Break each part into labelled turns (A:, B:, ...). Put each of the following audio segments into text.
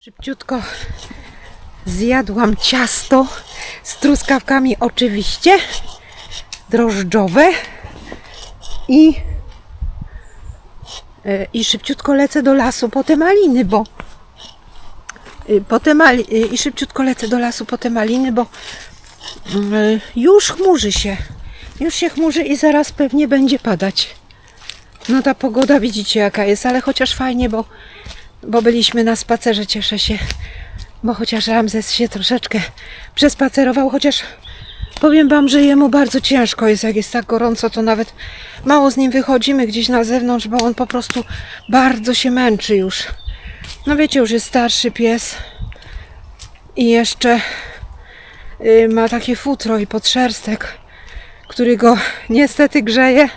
A: Szybciutko. Zjadłam ciasto z truskawkami oczywiście, drożdżowe. I, e, i szybciutko lecę do lasu po te maliny, bo y, po te mali, y, i szybciutko lecę do lasu po te maliny, bo y, już chmurzy się, już się chmurzy i zaraz pewnie będzie padać. No ta pogoda widzicie jaka jest, ale chociaż fajnie, bo bo byliśmy na spacerze, cieszę się, bo chociaż Ramzes się troszeczkę przespacerował, chociaż powiem Wam, że jemu bardzo ciężko jest, jak jest tak gorąco, to nawet mało z nim wychodzimy gdzieś na zewnątrz, bo on po prostu bardzo się męczy już. No wiecie, już jest starszy pies i jeszcze y, ma takie futro i podszerstek, który go niestety grzeje,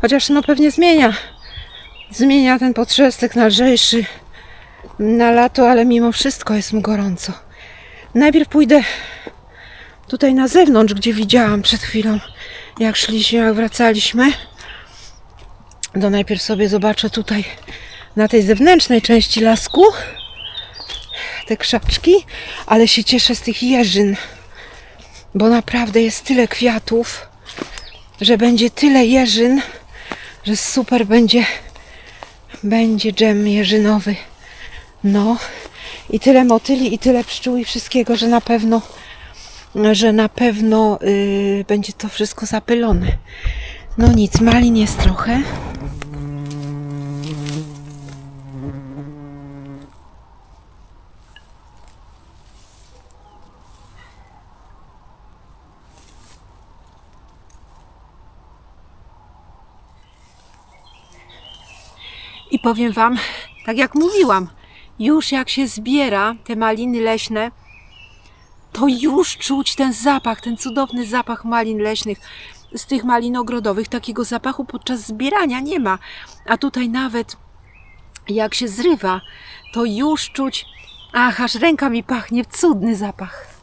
A: chociaż no pewnie zmienia zmienia ten podszestek na lżejszy na lato, ale mimo wszystko jest mu gorąco. Najpierw pójdę tutaj na zewnątrz, gdzie widziałam przed chwilą, jak szliśmy, jak wracaliśmy. To najpierw sobie zobaczę tutaj na tej zewnętrznej części lasku te krzaczki, ale się cieszę z tych jeżyn, bo naprawdę jest tyle kwiatów, że będzie tyle jeżyn, że super będzie będzie dżem jeżynowy. No i tyle motyli i tyle pszczół i wszystkiego, że na pewno że na pewno y, będzie to wszystko zapylone. No nic, malin jest trochę. I powiem Wam, tak jak mówiłam, już jak się zbiera te maliny leśne, to już czuć ten zapach, ten cudowny zapach malin leśnych, z tych malin ogrodowych. Takiego zapachu podczas zbierania nie ma. A tutaj nawet jak się zrywa, to już czuć, ach, aż ręka mi pachnie, cudny zapach.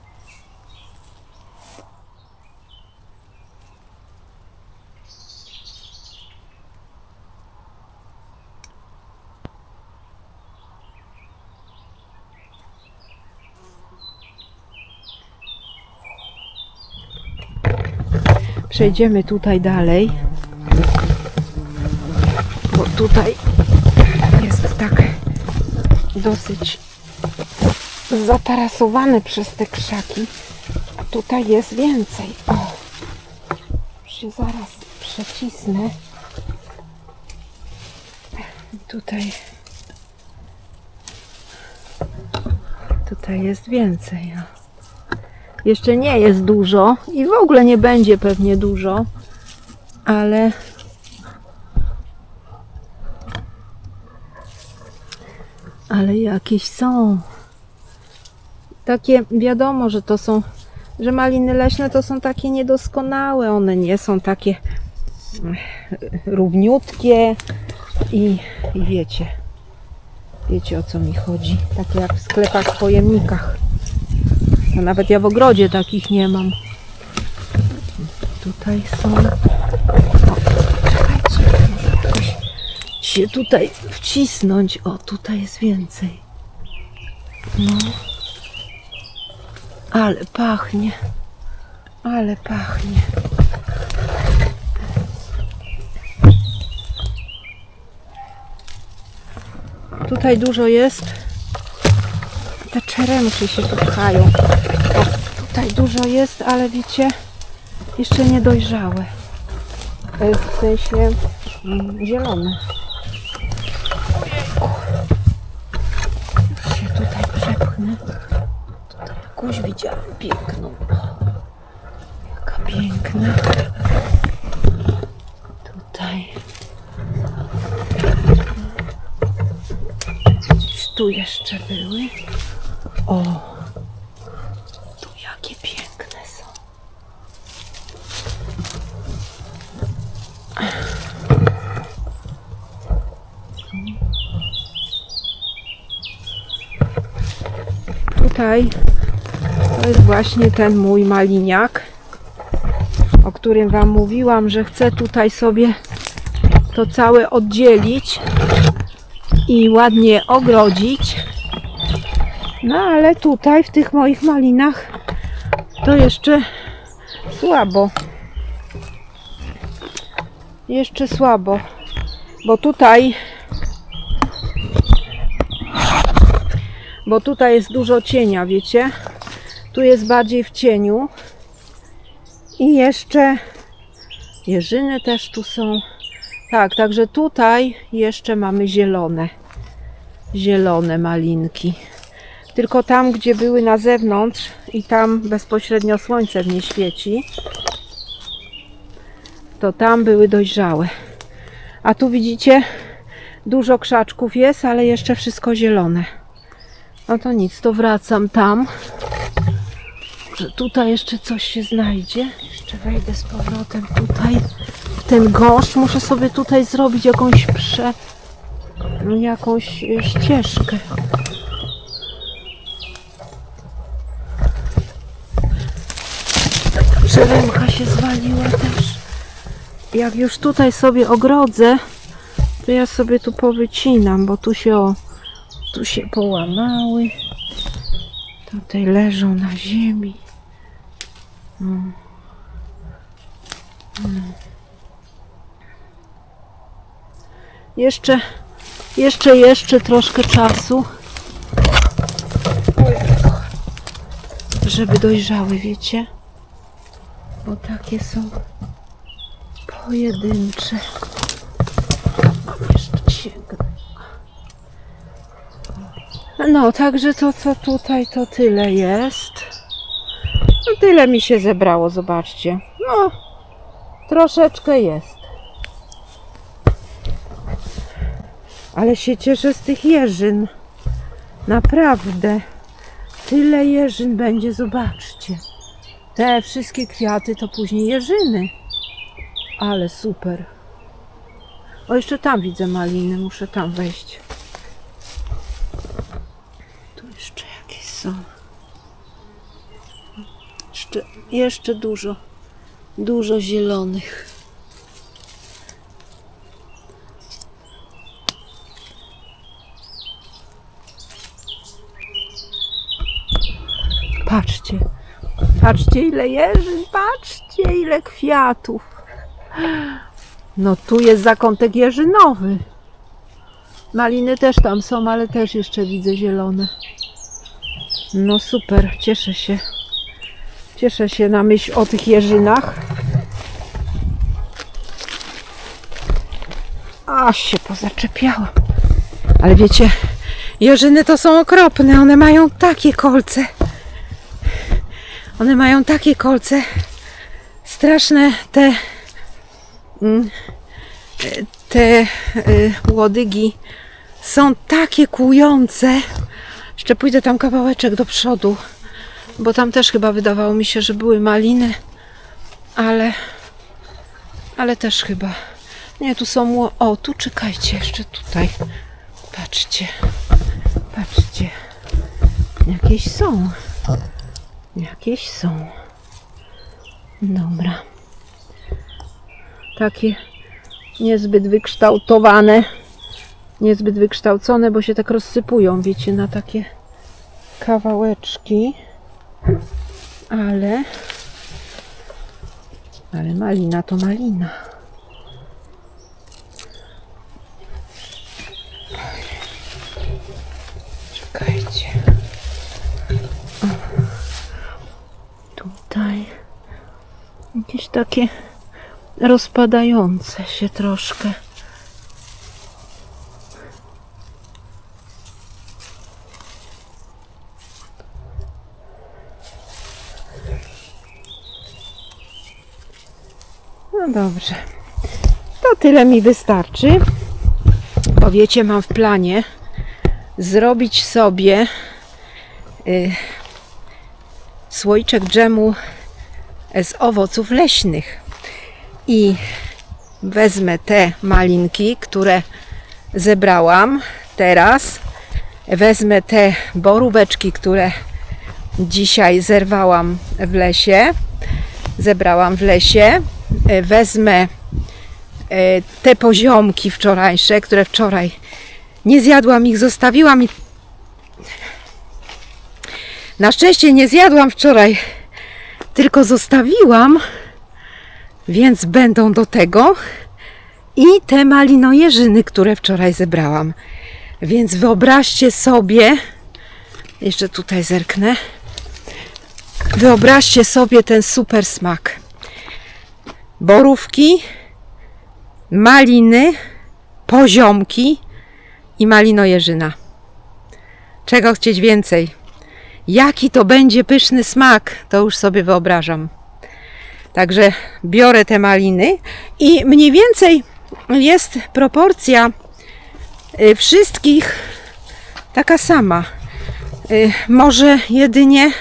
A: Przejdziemy tutaj dalej. Bo tutaj jest tak dosyć zatarasowany przez te krzaki. A tutaj jest więcej. O, już się zaraz przecisnę. Tutaj tutaj jest więcej. O. Jeszcze nie jest dużo i w ogóle nie będzie pewnie dużo, ale ale jakieś są. Takie wiadomo, że to są, że maliny leśne to są takie niedoskonałe, one nie są takie równiutkie i, i wiecie, wiecie o co mi chodzi. Takie jak w sklepach, w pojemnikach. No nawet ja w ogrodzie takich nie mam. Tutaj są. O, czekajcie, może jakoś się tutaj wcisnąć. O, tutaj jest więcej. No. Ale pachnie. Ale pachnie. Tutaj dużo jest te czeremki się tu pchają. Tutaj dużo jest, ale wiecie, jeszcze nie dojrzałe. E, W sensie mm, zielone. Już się tutaj przepchnę. Tutaj jakąś widziałam piękną. Jaka piękna. Tutaj. Tu jeszcze były. O! Tutaj to jest właśnie ten mój maliniak, o którym Wam mówiłam, że chcę tutaj sobie to całe oddzielić i ładnie ogrodzić No ale tutaj w tych moich malinach to jeszcze słabo. Jeszcze słabo. Bo tutaj bo tutaj jest dużo cienia, wiecie? Tu jest bardziej w cieniu. I jeszcze jeżyny też tu są. Tak, także tutaj jeszcze mamy zielone. Zielone malinki. Tylko tam, gdzie były na zewnątrz i tam bezpośrednio słońce w nie świeci, to tam były dojrzałe. A tu widzicie, dużo krzaczków jest, ale jeszcze wszystko zielone. No to nic, to wracam tam. Że tutaj jeszcze coś się znajdzie. Jeszcze wejdę z powrotem tutaj ten gąszcz. Muszę sobie tutaj zrobić jakąś prze... no, jakąś e, ścieżkę. Przeremka się zwaliła też. Jak już tutaj sobie ogrodzę, to ja sobie tu powycinam, bo tu się o, tu się połamały. Tutaj leżą na ziemi. Mm. Mm. Jeszcze, jeszcze, jeszcze troszkę czasu. Żeby dojrzały, wiecie? Bo takie są pojedyncze. Jeszcze sięgnę. No, także to co tutaj to tyle jest. No tyle mi się zebrało, zobaczcie. No, troszeczkę jest. Ale się cieszę z tych jeżyn. Naprawdę. Tyle jeżyn będzie, zobaczcie. Te wszystkie kwiaty to później jeżyny. Ale super. O, jeszcze tam widzę maliny, muszę tam wejść. Tu jakieś są. Jeszcze, jeszcze dużo, dużo zielonych. Patrzcie, patrzcie ile jeżyn, patrzcie ile kwiatów. No tu jest zakątek jeżynowy. Maliny też tam są, ale też jeszcze widzę zielone. No super, cieszę się. Cieszę się na myśl o tych jeżynach. Aż się pozaczepiałam. Ale wiecie, jeżyny to są okropne. One mają takie kolce. One mają takie kolce. Straszne te mm, te y, łodygi są takie kłujące. Jeszcze pójdę tam kawałeczek do przodu, bo tam też chyba wydawało mi się, że były maliny, ale ale też chyba. Nie, tu są. O, tu czekajcie, jeszcze tutaj. Patrzcie. Patrzcie. Jakieś są. Jakieś są. Dobra. Takie niezbyt wykształtowane, niezbyt wykształcone, bo się tak rozsypują, wiecie, na takie kawałeczki. Ale ale malina to malina. Czekajcie. O. Tutaj jakieś takie rozpadające się troszkę. Dobrze. To tyle mi wystarczy. Bo wiecie, mam w planie zrobić sobie y, słoiczek dżemu z owoców leśnych i wezmę te malinki, które zebrałam teraz. Wezmę te boróweczki, które dzisiaj zerwałam w lesie. Zebrałam w lesie. E, Wezmę e, te poziomki wczorajsze, które wczoraj nie zjadłam ich, zostawiłam i Na szczęście nie zjadłam wczoraj, tylko zostawiłam, więc będą do tego i te malinojeżyny, które wczoraj zebrałam. Więc wyobraźcie sobie, jeszcze tutaj zerknę. Wyobraźcie sobie ten super smak. Borówki, maliny, poziomki i malinojeżyna. Czego chcieć więcej? Jaki to będzie pyszny smak, to już sobie wyobrażam. Także biorę te maliny i mniej więcej jest proporcja y, wszystkich taka sama. Y, Może jedynie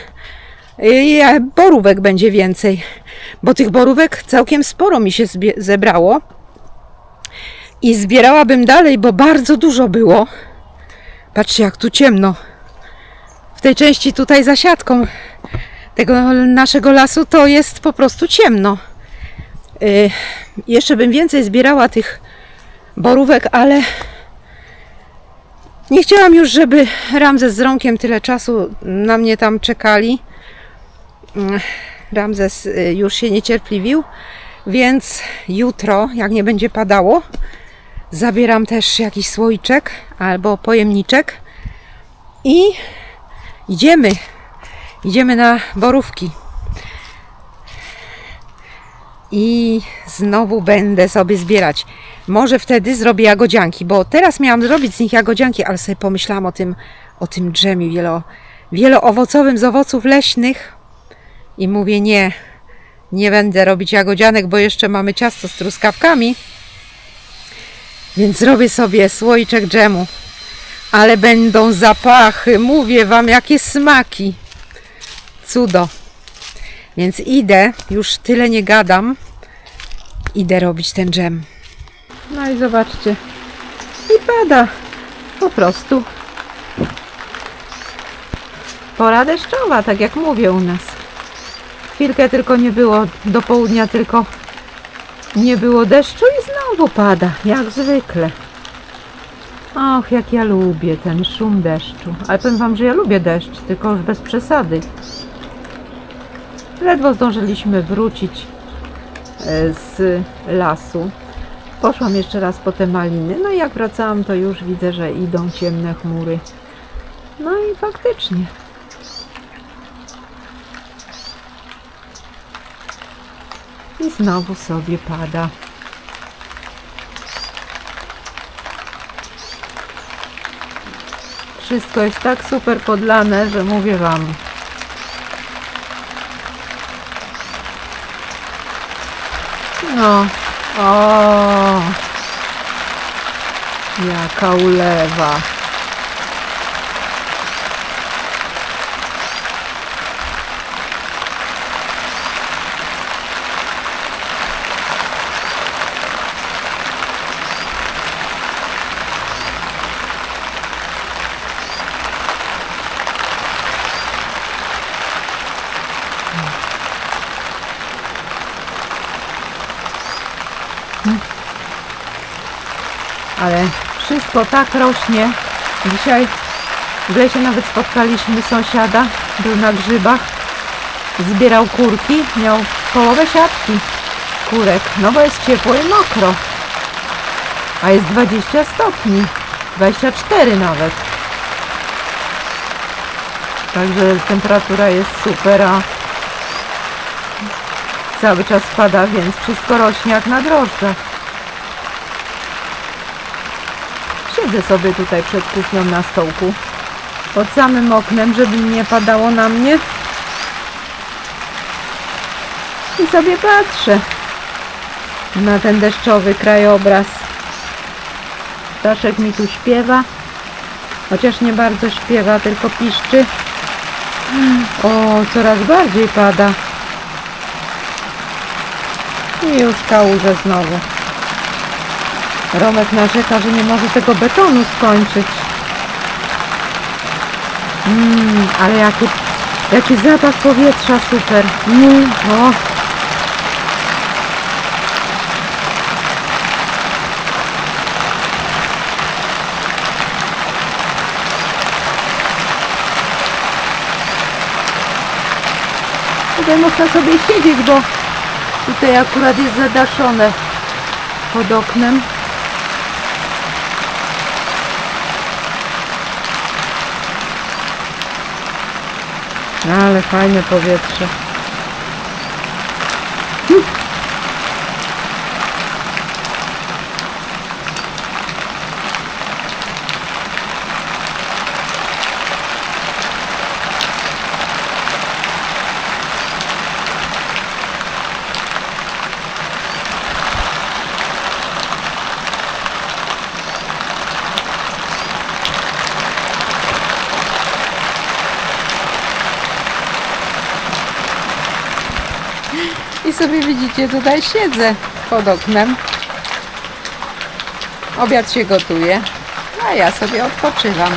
A: y, borówek będzie więcej, bo tych borówek całkiem sporo mi się zebrało. I zbierałabym dalej, bo bardzo dużo było. Patrzcie, jak tu ciemno. W tej części tutaj za siatką tego naszego lasu to jest po prostu ciemno. Y, jeszcze bym więcej zbierała tych borówek, ale nie chciałam już, żeby Ramzes z Rąkiem tyle czasu na mnie tam czekali. Mm, Ramzes y, już się niecierpliwił, więc jutro, jak nie będzie padało, zabieram też jakiś słoiczek albo pojemniczek i idziemy. Idziemy na borówki. I znowu będę sobie zbierać. Może wtedy zrobię jagodzianki, bo teraz miałam zrobić z nich jagodzianki, ale sobie pomyślałam o tym, o tym drzemie wielo, wieloowocowym z owoców leśnych i mówię nie, nie będę robić jagodzianek, bo jeszcze mamy ciasto z truskawkami. Więc zrobię sobie słoiczek dżemu. Ale będą zapachy, mówię wam, jakie smaki. Cudo. Więc idę, już tyle nie gadam. Idę robić ten dżem. No i zobaczcie. I pada. Po prostu. Pora deszczowa, tak jak mówię u nas. Chwilkę tylko nie było, do południa tylko nie było deszczu i znowu pada, jak zwykle. Och, jak ja lubię ten szum deszczu. Ale powiem wam, że ja lubię deszcz, tylko już bez przesady. Ledwo zdążyliśmy wrócić e, z lasu. Poszłam jeszcze raz po te maliny. No i jak wracałam, to już widzę, że idą ciemne chmury. No i faktycznie. I znowu sobie pada. Wszystko jest tak super podlane, że mówię wam. No, o, jaka ulewa. ale wszystko tak rośnie. Dzisiaj w lesie nawet spotkaliśmy sąsiada, był na grzybach, zbierał kurki, miał połowę siatki kurek, no bo jest ciepło i mokro. A jest 20 stopni, 24 nawet. Także temperatura jest super, a cały czas pada, więc wszystko rośnie jak na drożdżach. Siedzę sobie tutaj przed kuchnią na stołku. Pod samym oknem, żeby nie padało na mnie. I sobie patrzę na ten deszczowy krajobraz. Ptaszek mi tu śpiewa. Chociaż nie bardzo śpiewa, tylko piszczy. O, coraz bardziej pada. I już kałuże znowu. Romek narzeka, że nie może tego betonu skończyć. Mmm, ale jaki, jaki zapach powietrza super. Mm, o. Tutaj można sobie siedzieć, bo tutaj akurat jest zadaszone pod oknem. Ale fajne powietrze. Sobie widzicie, tutaj siedzę pod oknem. Obiad się gotuje, a ja sobie odpoczywam.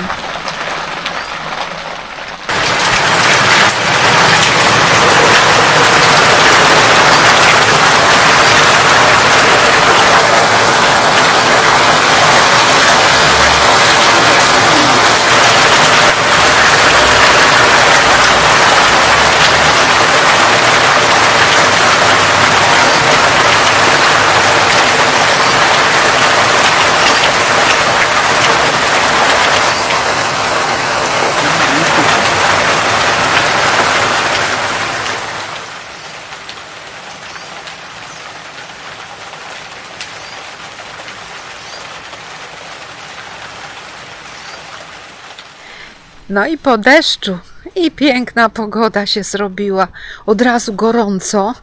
A: No i po deszczu i piękna pogoda się zrobiła. Od razu gorąco.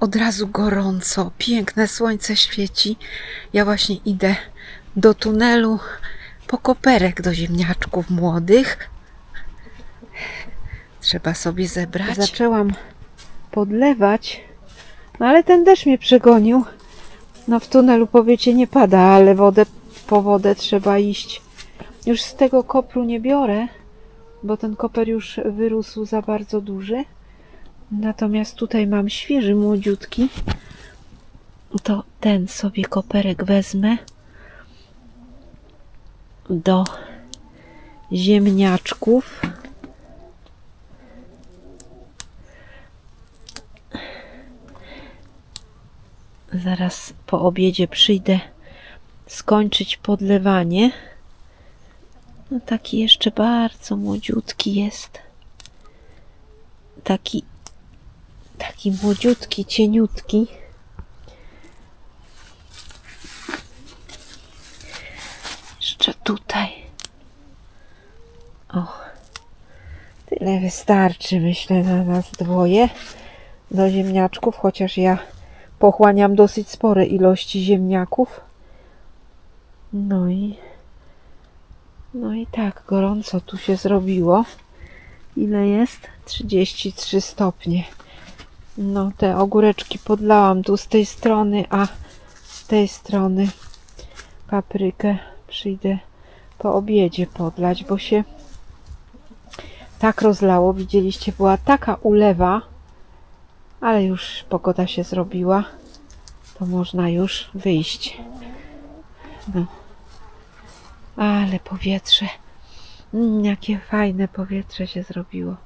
A: Od razu gorąco, piękne słońce świeci. Ja właśnie idę do tunelu po koperek do ziemniaczków młodych. Trzeba sobie zebrać. Zaczęłam podlewać, no ale ten deszcz mnie przegonił. No w tunelu powiecie nie pada, ale wodę, po wodę trzeba iść. Już z tego kopru nie biorę, bo ten koper już wyrósł za bardzo duży. Natomiast tutaj mam świeży, młodziutki. To ten sobie koperek wezmę do ziemniaczków. Zaraz po obiedzie przyjdę skończyć podlewanie. No taki jeszcze bardzo młodziutki jest. Taki taki młodziutki, cieniutki. Jeszcze tutaj. O. Tyle wystarczy, myślę, na nas dwoje do ziemniaczków, chociaż ja pochłaniam dosyć spore ilości ziemniaków. No i no i tak gorąco tu się zrobiło. Ile jest? 33 stopnie. No te ogóreczki podlałam tu z tej strony, a z tej strony paprykę przyjdę po obiedzie podlać, bo się tak rozlało. Widzieliście, była taka ulewa, ale już pogoda się zrobiła, to można już wyjść. No. Ale powietrze. Mm, jakie fajne powietrze się zrobiło.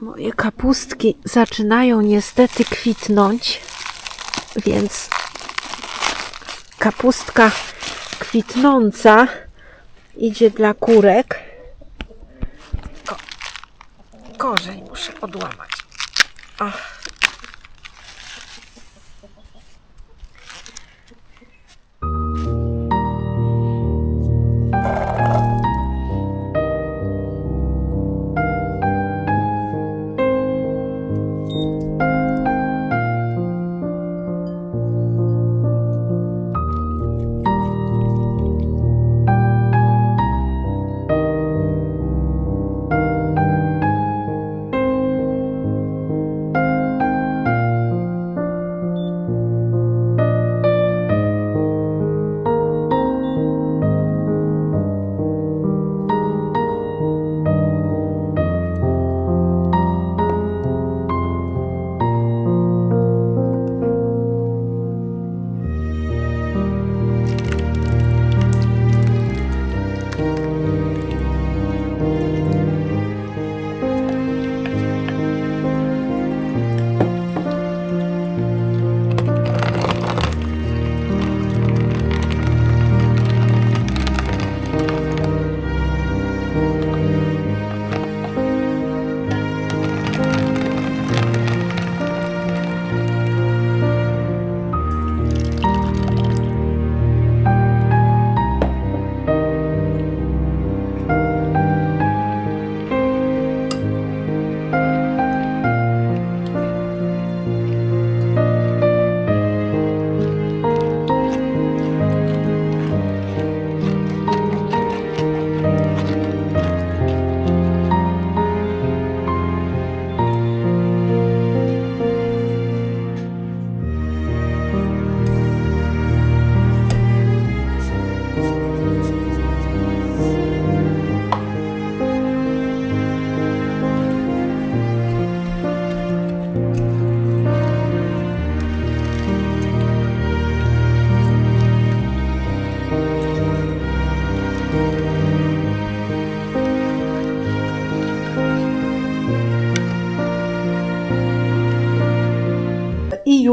A: Moje kapustki zaczynają niestety kwitnąć, więc kapustka kwitnąca idzie dla kurek. Ko korzeń muszę odłamać. Ach.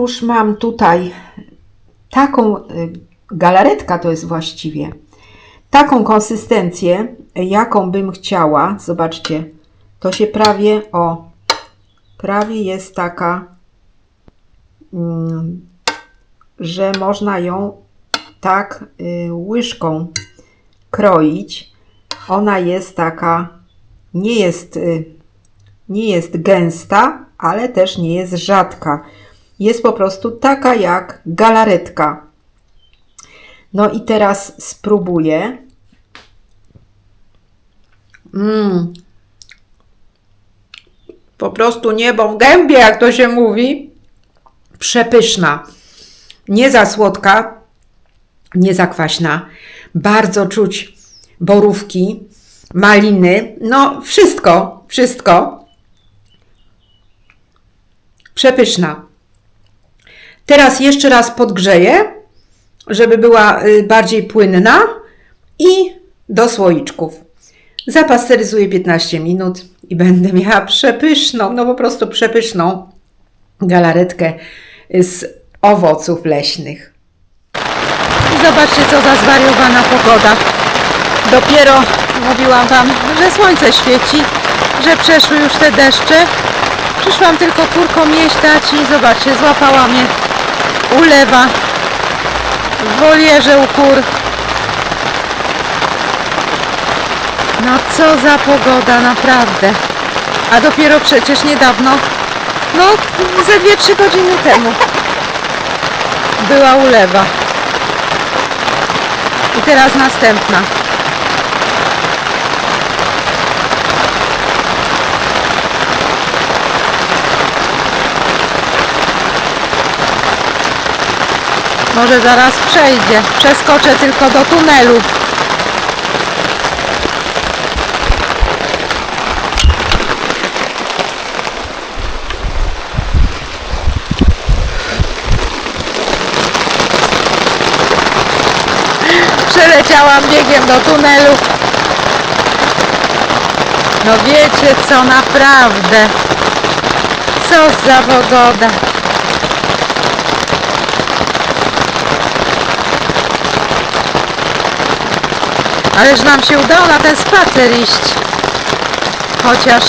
A: Już mam tutaj taką y, galaretka to jest właściwie. Taką konsystencję, jaką bym chciała. Zobaczcie, to się prawie o prawie jest taka, mm, że można ją tak y, łyżką kroić. Ona jest taka, nie jest, y, nie jest gęsta, ale też nie jest rzadka. Jest po prostu taka jak galaretka. No i teraz spróbuję. Mmm. Po prostu niebo w gębie, jak to się mówi. Przepyszna. Nie za słodka, nie za kwaśna. Bardzo czuć borówki, maliny. No, wszystko, wszystko. Przepyszna. Teraz jeszcze raz podgrzeję, żeby była y, bardziej płynna i do słoiczków. Zapasteryzuję 15 minut i będę miała przepyszną, no po prostu przepyszną galaretkę z owoców leśnych. I zobaczcie, co za zwariowana pogoda. Dopiero mówiłam Wam, że słońce świeci, że przeszły już te deszcze. Przyszłam tylko kurką jeść dać i zobaczcie, złapała mnie ulewa w wolierze u kur. No co za pogoda, naprawdę. A dopiero przecież niedawno, no ze 2-3 godziny temu była ulewa. I teraz następna. Może zaraz przejdzie. Przeskoczę tylko do tunelu. Przeleciałam biegiem do tunelu. No wiecie co, naprawdę. Co za pogoda. Ależ nam się udało na ten spacer iść. Chociaż...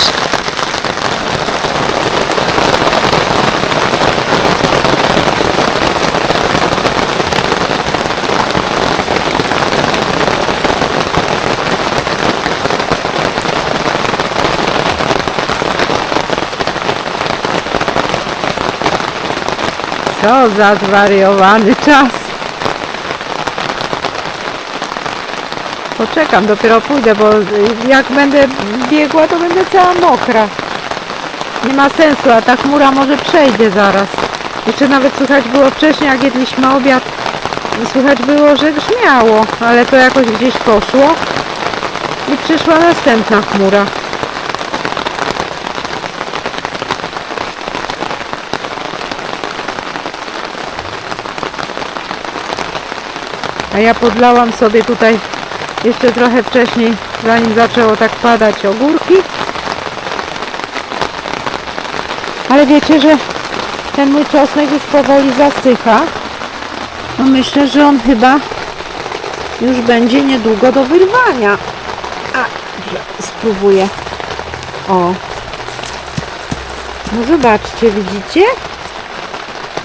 A: Co za zwariowany czas. Poczekam, dopiero pójdę, bo jak będę biegła, to będę cała mokra. Nie ma sensu, a ta chmura może przejdzie zaraz. Jeszcze nawet słychać było wcześniej, jak jedliśmy obiad, słychać było, że grzmiało, ale to jakoś gdzieś poszło i przyszła następna chmura. A ja podlałam sobie tutaj jeszcze trochę wcześniej, zanim zaczęło tak padać ogórki. Ale wiecie, że ten mój czosnek już powoli zasycha. No myślę, że on chyba już będzie niedługo do wyrwania. A, spróbuję. O. No zobaczcie, widzicie?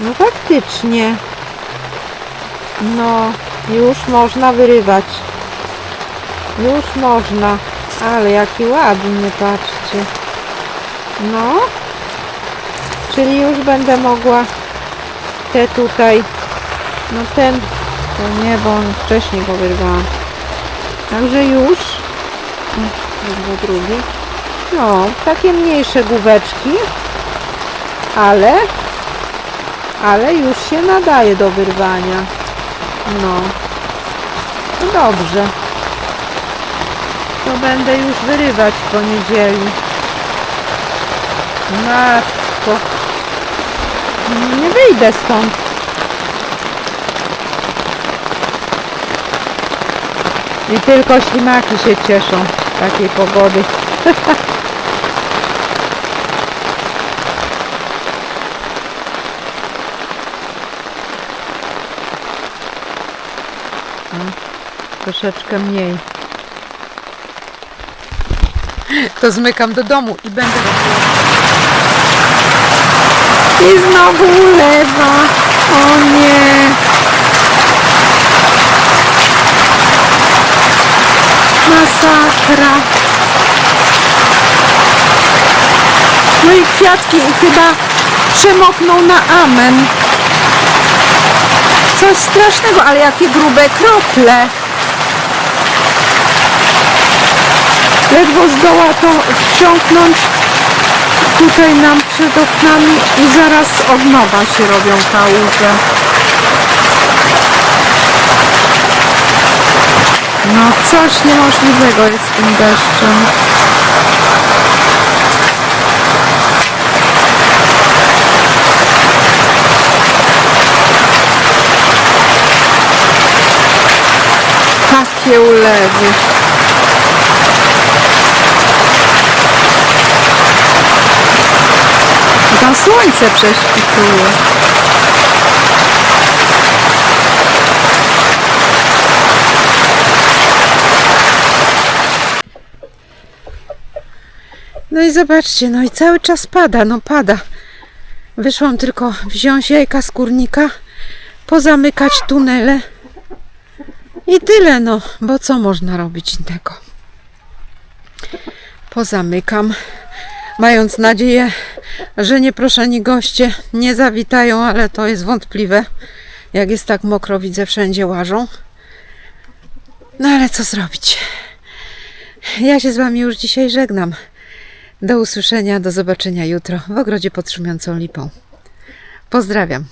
A: No faktycznie. No, już można wyrywać. Już można. Ale jaki ładny, patrzcie. No. Czyli już będę mogła te tutaj, no ten, to nie, bo on wcześniej go wyrwałam. Także już, wyrwę drugi. No, takie mniejsze główeczki, ale, ale już się nadaje do wyrwania. No, no dobrze to będę już wyrywać w poniedzieli. Matko. Nie wyjdę stąd. I tylko ślimaki się cieszą takiej pogody. Hmm, troszeczkę mniej. To zmykam do domu i będę. I znowu ulewa. O nie. Masakra. No i kwiatki chyba przemokną na amen. Coś strasznego, ale jakie grube krople. Ledwo zdoła to wciągnąć tutaj nam przed oknami i zaraz od nowa się robią kałuże. No coś niemożliwego jest z tym deszczem. Takie ulewy. Tam słońce prześwituje. No i zobaczcie, no i cały czas pada, no pada. Wyszłam tylko wziąć jajka z kurnika, pozamykać tunele i tyle, no, bo co można robić innego? Pozamykam, mając nadzieję, że nieproszeni goście nie zawitają, ale to jest wątpliwe. Jak jest tak mokro, widzę, wszędzie łażą. No ale co zrobić? Ja się z Wami już dzisiaj żegnam. Do usłyszenia, do zobaczenia jutro w ogrodzie pod szumiącą lipą. Pozdrawiam.